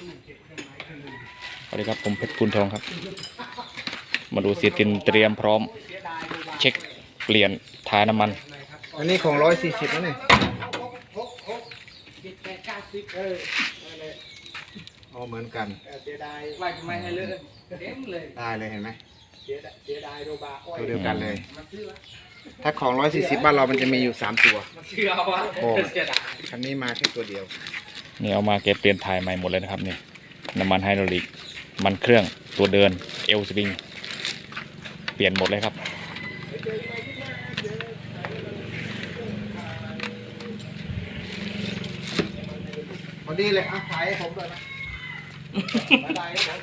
สวัสดีครับผมเพชรพูนทองครับ มาดูเสียตินเตรียมพร้อม เช็คเปลี่ยนทายน้ำมัน อันนี้ของร้อยสี่สิบแล้วนี่อ๋อเหมือนกันเสียดายว่าทำไมให้เลิกเต็มเลยได้เลยเห็นไหมเสียดายเสียดายโรบาอ้อยตัวเดียวกันเลยมันเชื่อถ้าของร้อยสี่สิบบ้านเรามันจะมีอยู่สามตัวมันเชื่อว่าโอ้เสียดายคันนี้มาแค่ตัวเดียว นี่เอามาเก็บเปลี่ยนทายใหม่หมดเลยนะครับนี่น้ำมันไฮดรอลิกมันเครื่องตัวเดินเอลสปริงเปลี่ยนหมดเลยครับ พอดีเลยอะขายให้ผมด้วยนะไม่ได้ครับผม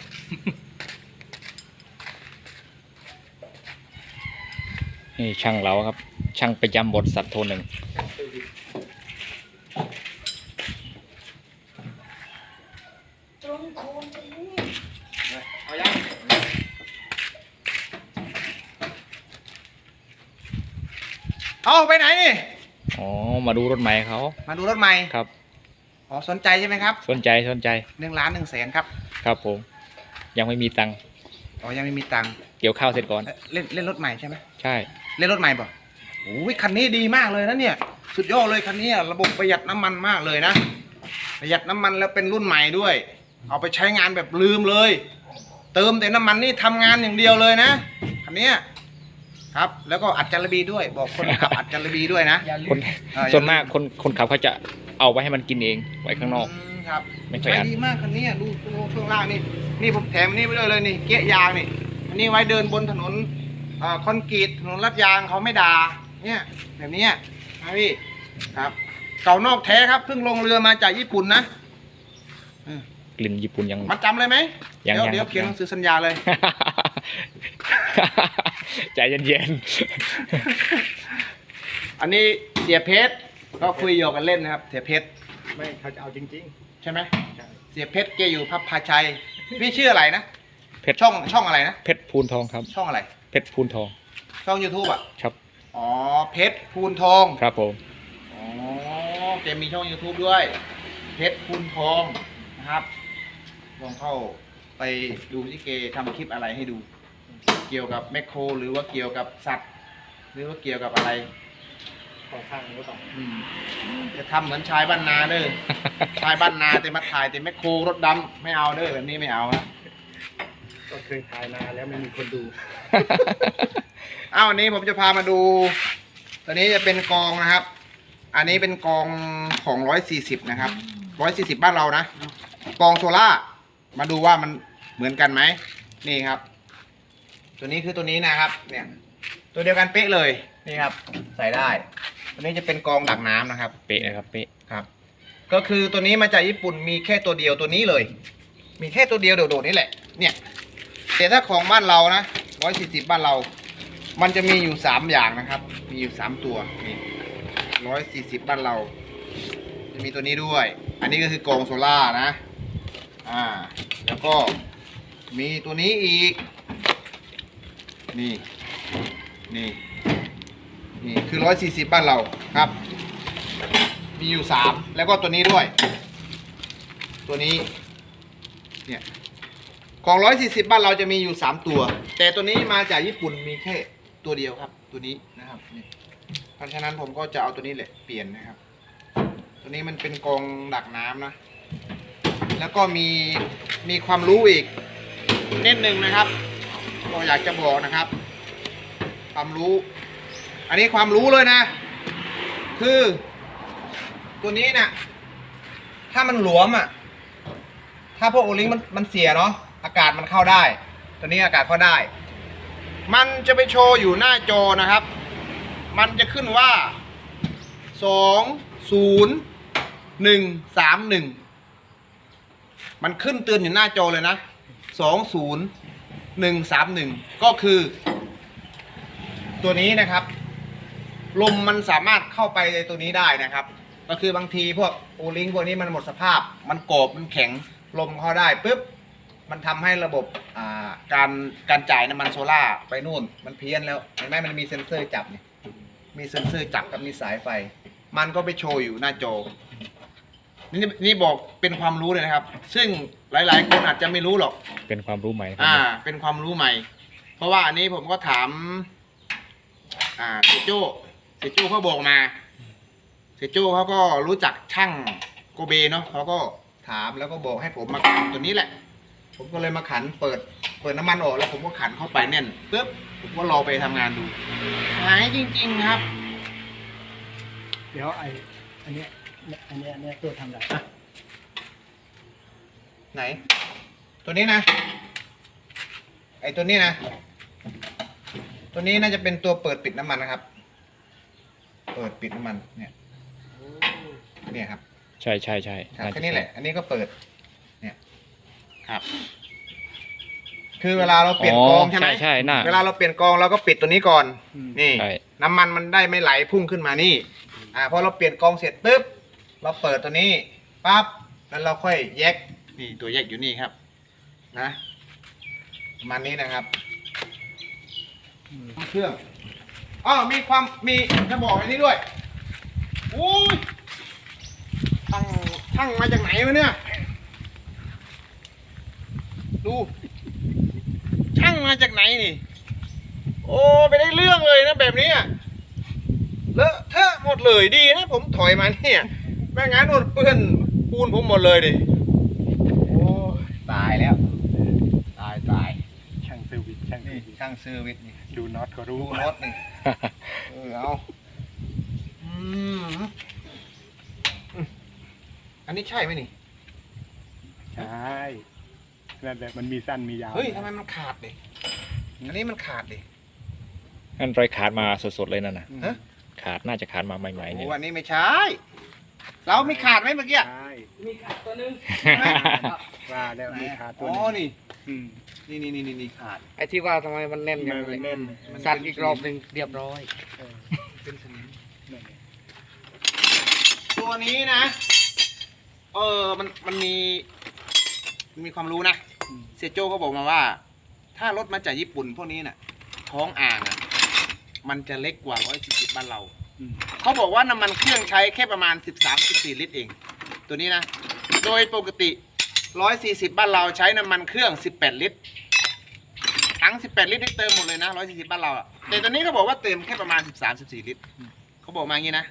นี่ช่างเราครับ ช่างประจำบทสัตว์โทหนึ่ง เอายังเอาไปไหนนี่ อ๋อ มาดูรถใหม่เขามาดูรถใหม่ ครับ อ๋อ สนใจใช่ไหมครับ สนใจ สนใจ หนึ่งล้านหนึ่งแสนครับ ครับผม ยังไม่มีตังค์ อ๋อ ยังไม่มีตังค์ เกี่ยวข้าวเสร็จก่อนเอ๊ะเล่นเล่นรถใหม่ใช่ไหมใช่ เล่นรถใหม่ป่ะโอ้ยคันนี้ดีมากเลยนะเนี่ย สุดยอดเลยคันนี้ระบบประหยัดน้ำมันมากเลยนะ ประหยัดน้ำมันแล้วเป็นรุ่นใหม่ด้วย เอาไปใช้งานแบบลืมเลย เติมแต่น้ำมันนี่ทำงานอย่างเดียวเลยนะคันเนี้ยครับแล้วก็อัดจารบีด้วย บอกคนขับอัดจารบีด้วยนะอย่าลืคนมอ่าส่วนมากคนคนขับเขาจะเอาไว้ให้มันกินเองไว้ข้างนอก มครับไม่ค่อยใช้อัด ดีมากคันนี้ดูดูช่วงล่างนี่นี่ผมแถมอันนี่ไปด้วยเลยนี่เกียร์ยางนี่อันนี้ไว้เดินบนถนนเอ่อคอนกรีตถนนลาดยางเขาไม่ด่าเนี่ยแบบเนี้ยนะพี่ครับเก่านอกแท้ครับเพิ่งลงเรือมาจากญี่ปุ่นนะ กลิ่นญี่ปุ่นยังมาจำเลยไหมยังเดี๋ยวยังเดี๋ยวครับเขียนหนังสือสัญญาเลย ใจเย็นอันนี้เสียเพชรก็คุยโยกกันเล่นนะครับ เสียเพชรไม่เขาจะเอาจริงใช่ไหมเสียเพชรแกอยู่พับพาชัยพี่ชื่ออะไรนะๆเพชรช่องช่องอะไรนะเพชรพูนทองครับ ช่องอะไร เพชรพูนทองช่อง YouTube อะครับอ๋อเพชรพูนทองครับผม อ๋อแกมีช่อง YouTube ด้วย เพชรพูนทองนะครับ ลองเข้าไปดูที่เกทำคลิปอะไรให้ดู เกี่ยวกับแมคโคร หรือว่าเกี่ยวกับสัตว์ หรือว่าเกี่ยวกับอะไรๆของข้างหรือเปล่าอืมจะทำเหมือนชายบ้านนาเด้อ ชายบ้านนาแต่มาถ่ายแต่แมคโครรถดำไม่เอาเด้อแบบนี้ไม่เอานะก็เคยถ่ายนานแล้วไม่มีคนดูอ้าววันนี้ผมจะพามาดู ตัวนี้จะเป็นกองนะครับ อันนี้เป็นกองของร้อยสี่สิบนะครับร้อยสี่สิบบ้านเรานะกองโซล่า มาดูว่ามันเหมือนกันไหมนี่ครับ ตัวนี้คือตัวนี้นะครับ เนี่ย ตัวเดียวกันเป๊ะเลยนี่ครับ ใส่ได้ ตัวนี้จะเป็นกองดักน้ำนะครับ เป๊ะนะครับเป๊ะครับ ก็คือตัวนี้มาจากญี่ปุ่นมีแค่ตัวเดียวตัวนี้เลย มีแค่ตัวเดียวโดดๆนี่แหละ เนี่ยแต่ถ้าของบ้านเรานะร้อยสี่สิบบ้านเรา มันจะมีอยู่สามอย่างนะครับ มีอยู่สามตัวนี่ร้อยสี่สิบบ้านเรา จะมีตัวนี้ด้วย อันนี้ก็คือกองโซล่านะ อ่า แล้วก็มีตัวนี้อีก นี่ นี่ นี่คือร้อยสี่สิบบ้านเราครับ มีอยู่สามแล้วก็ตัวนี้ด้วย ตัวนี้ เนี่ย ของร้อยสี่สิบบ้านเราจะมีอยู่สามตัว แต่ตัวนี้มาจากญี่ปุ่นมีแค่ตัวเดียวครับ ตัวนี้นะครับ นี่ เพราะฉะนั้นผมก็จะเอาตัวนี้แหละเปลี่ยนนะครับ ตัวนี้มันเป็นกองดักน้ำนะ แล้วก็มี มีความรู้อีกนิดหนึ่งนะครับก็อยากจะบอกนะครับ ความรู้ อันนี้ความรู้เลยนะ คือ ตัวนี้เนี่ยถ้ามันหลวมอะ ถ้าพวกโอลิงมันมันเสียเนาะอากาศมันเข้าได้ ตัวนี้อากาศเข้าได้ มันจะไปโชว์อยู่หน้าจอนะครับ มันจะขึ้นว่าสองศูนย์หนึ่งสามหนึ่ง มันขึ้นเตือนอยู่หน้าจอเลยนะสองศูนย์หนึ่งสามหนึ่งก็คือ ตัวนี้นะครับ ลมมันสามารถเข้าไปในตัวนี้ได้นะครับ ก็คือบางทีพวกโอลิงพวกนี้มันหมดสภาพ มันโกบมันแข็งลมเข้าได้ปุ๊บมันทำให้ระบบาการการจ่ายน้ำมันโซล่าไปนู่น มันเพี้ยนแล้วเห็นไหมมันมีเซ็นเซอร์จับเนี่ยมีเซ็นเซอร์จับกับมีสายไฟ มันก็ไปโชว์อยู่หน้าจอ นี่นี่บอกเป็นความรู้เลยนะครับ ซึ่งหลาย ๆ คนอาจจะไม่รู้หรอก เป็นความรู้ใหม่ครับอ่า เป็นความรู้ใหม่ เพราะว่าอันนี้ผมก็ถาม อ่าเซโจ้เซโจ้เขาบอกมาเซโจ้เขาก็รู้จักช่างโกเบเนาะเขาก็ถามแล้วก็บอกให้ผมมาขันตัวนี้แหละ ผมก็เลยมาขันเปิด เปิดน้ำมันออกแล้วผมก็ขันเข้าไปแน่นปึ๊บผมก็รอไปทำงานดูหายจริง ๆ ครับ เดี๋ยวไอ้อันเนี้ย เนี่ยอันเนี้ยอันเนี้ยตัวทำได้อะไหน ตัวนี้นะ ไอตัวนี้นะ ตัวนี้น่าจะเป็นตัวเปิดปิดน้ำมันนะครับ เปิดปิดน้ำมันเนี่ย เนี่ยครับใช่ใช่ใช่ครับาจแค่นี้แหละ อันนี้ก็เปิด เนี่ย ครับ คือเวลาเราเปลี่ยนกองใช่ไหม ใช่ใช่น่า เวลาเราเปลี่ยนกองเราก็ปิดตัวนี้ก่อน อืม นี่ ใช่ น้ำมันมันได้ไม่ไหลพุ่งขึ้นมานี่ อ่าพอเราเปลี่ยนกองเสร็จปุ๊บ เราเปิดตัวนี้ปั๊บแล้วเราค่อยแยกนี่ตัวแยกอยู่นี่ครับ นะประมาณนี้นะครับเครื่องอ๋อมีความมีจะบอกอันนี้ด้วยอุ้ยช่างช่างมาจากไหนวะเนี่ย ดู ช่างมาจากไหนนี่ โอ้ไปได้เรื่องเลยนะแบบนี้อะเลอะเทอะหมดเลยดีนะผมถอยมาเนี่ย แม่งั้นโดนเปื้อนปูนผมหมดเลยดิโอ้ตายแล้ว ตายตายช่างเซอร์วิสช่างเซอนี่ร์วิสช่างซื้อวิทย์นี่ดูน็อตก็รู้ ดูรถนี่เออเอาอืมอืมอันนี้ใช่ไหมนี่ ใช่นั่นแหละมันมีสั้นมียาวเฮ้ยทำไมมันขาดดิอันนี้มันขาดดิ นั่นรอยขาดมาสดๆเลยนั่นนะอืมฮะ ขาดน่าจะขาดมาใหม่ๆเนี่ยโอ้อันนี้ไม่ใช่ เราไม่ขาดไหมเมื่อกี้ใช่มีขาดตัวหนึงว่าแล้วมีขาตัวอ๋อหนึงนี่อืมนี่นี่นี่นี่นี่ขาด ไอ้ที่ว่าทำไมมันแน่นอย่างมันเลยแน่นสั่นอีกรอบหนึ่งเรียบร้อย เออเป็นสนิมนั่นไงตัวนี้นะ เออมันมันมีมันมีความรู้นะอืมเซโจเขาบอกมาว่า ถ้ารถมาจากญี่ปุ่นพวกนี้น่ะ ท้องอ่างอะ มันจะเล็กกว่า140บ้านเราอืม เขาบอกว่าน้ำมันเครื่องใช้แค่ประมาณ 13-14 ลิตรเอง ตัวนี้นะ โดยปกติ 140 บ้านเราใช้น้ำมันเครื่อง 18 ลิตร ทั้ง 18 ลิตรได้เติมหมดเลยนะ 140 บ้านเราอะแต่ตัวนี้เขาบอกว่าเติมแค่ประมาณ 13-14 ลิตร เขาบอกมาอย่างนี้นะ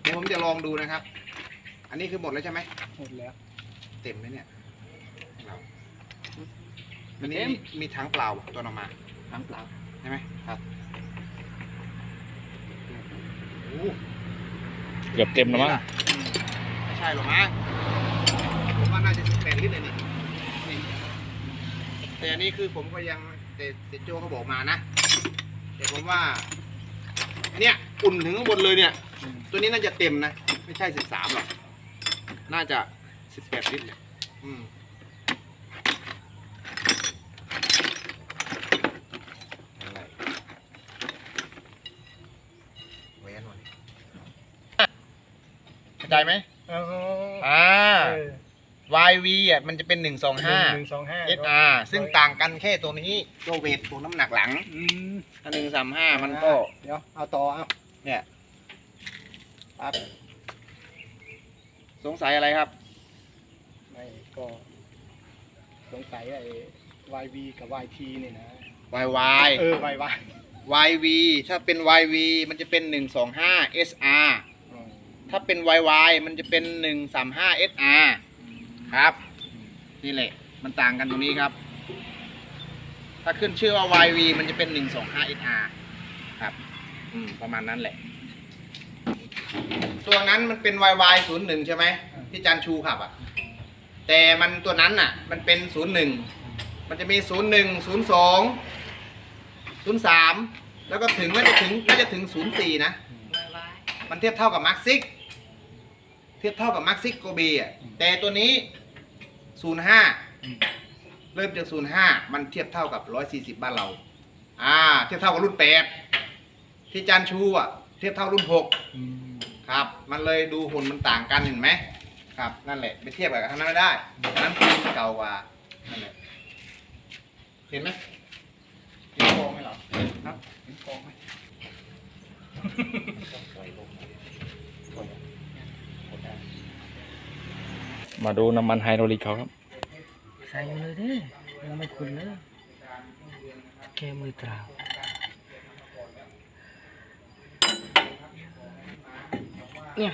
เดี๋ยวผมจะลองดูนะครับ อันนี้คือหมดแล้วใช่ไหมหมดแล้ว เต็มไหมเนี่ยเราอันนี้มีมีถังเปล่าตัวออกมาน้ำเปล่าใช่ไหมครับโอ้ เกือบเต็มแล้วมั้งไม่ใช่หรอกมั้งผมว่าน่าจะสิบแปดลิตรเลยนี่นี่แต่อันนี้คือผมก็ยังแต่เซโจเขาบอกมานะ แต่ผมว่า เนี่ยอุ่นถึงข้างบนเลยเนี่ย ตัวนี้น่าจะเต็มนะ ไม่ใช่สิบสามหรอก น่าจะสิบแปดลิตรเนี่ยอืมอะไรแหวนวะเนี่ยเข้า ใจไหมอ๋ออ่า เออ YV อะมันจะเป็นหนึ่งสองห้า หนึ่งสองห้า SR ซึ่งต่างกันแค่ตัวนี้ตัวเวทตัวน้ำหนักหลังอืมถ้าหนึ่งสามห้ามันก็ เดี๋ยวเอาต่อเอาเนี่ยปั๊บสงสัยอะไรครับ ไม่ก็สงสัยไอ้ YV กับ YT เนี่ยนะ YY เออ YY YV ถ้าเป็น YV มันจะเป็น 125 SR อืม ถ้าเป็น YY มันจะเป็น 135 SR ครับ นี่แหละ มันต่างกันตรงนี้ครับ ถ้าขึ้นชื่อว่า YV มันจะเป็น 125 SR ครับ อืม ประมาณนั้นแหละ ตัวนั้นมันเป็น YY 01 ใช่ไหมที่จันชูขับอะ แต่มันตัวนั้นน่ะ มันเป็น 01 มันจะมี 01 02 03 แล้วก็ถึงน่าจะถึงน่าจะถึง 04 นะมันเทียบเท่ากับมาร์คซิก เทียบเท่ากับมาร์คซิกโกบีอะแต่ตัวนี้ 05เริ่มจาก 05 มันเทียบเท่ากับ 140 บ้านเรา อ่า เทียบเท่ากับรุ่น 8 ที่จานชูอะ เทียบเท่ารุ่น อืม 6 ครับ มันเลยดูหุ่นมันต่างกันเห็นไหมครับ นั่นแหละไปเทียบกับทางนั้นไม่ได้อันนั้นคือเก่ากว่านั่นแหละเห็นไหมเห็นกองไหมเหรอครับเห็นกองไหมเมาดูน้ำมันไฮดรอลิกเขาครับ ใส่อยู่เลยเด้ยังไม่คุณเลยแค่มือตราเนี่ย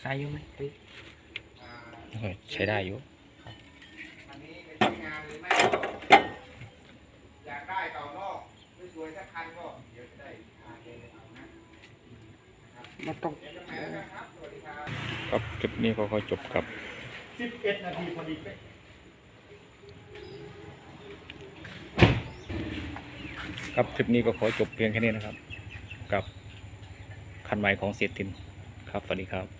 ใส่อยู่ไหมเฮ้ยเฮ้ยใช้ได้อยู่อันนี้เป็นใช้งานหรือไม่อยากได้เต่านอกสวยๆสักคันก็เดี๋ยวจะได้พาเดินเอานะมันต้อง ครับคลิปนี้ก็ขอจบกับสิบเอ็ดนาทีพอดีเป๊ะครับคลิปนี้ก็ขอจบเพียงแค่นี้นะครับ กับคันใหม่ของเสียตินครับสวัสดีครับ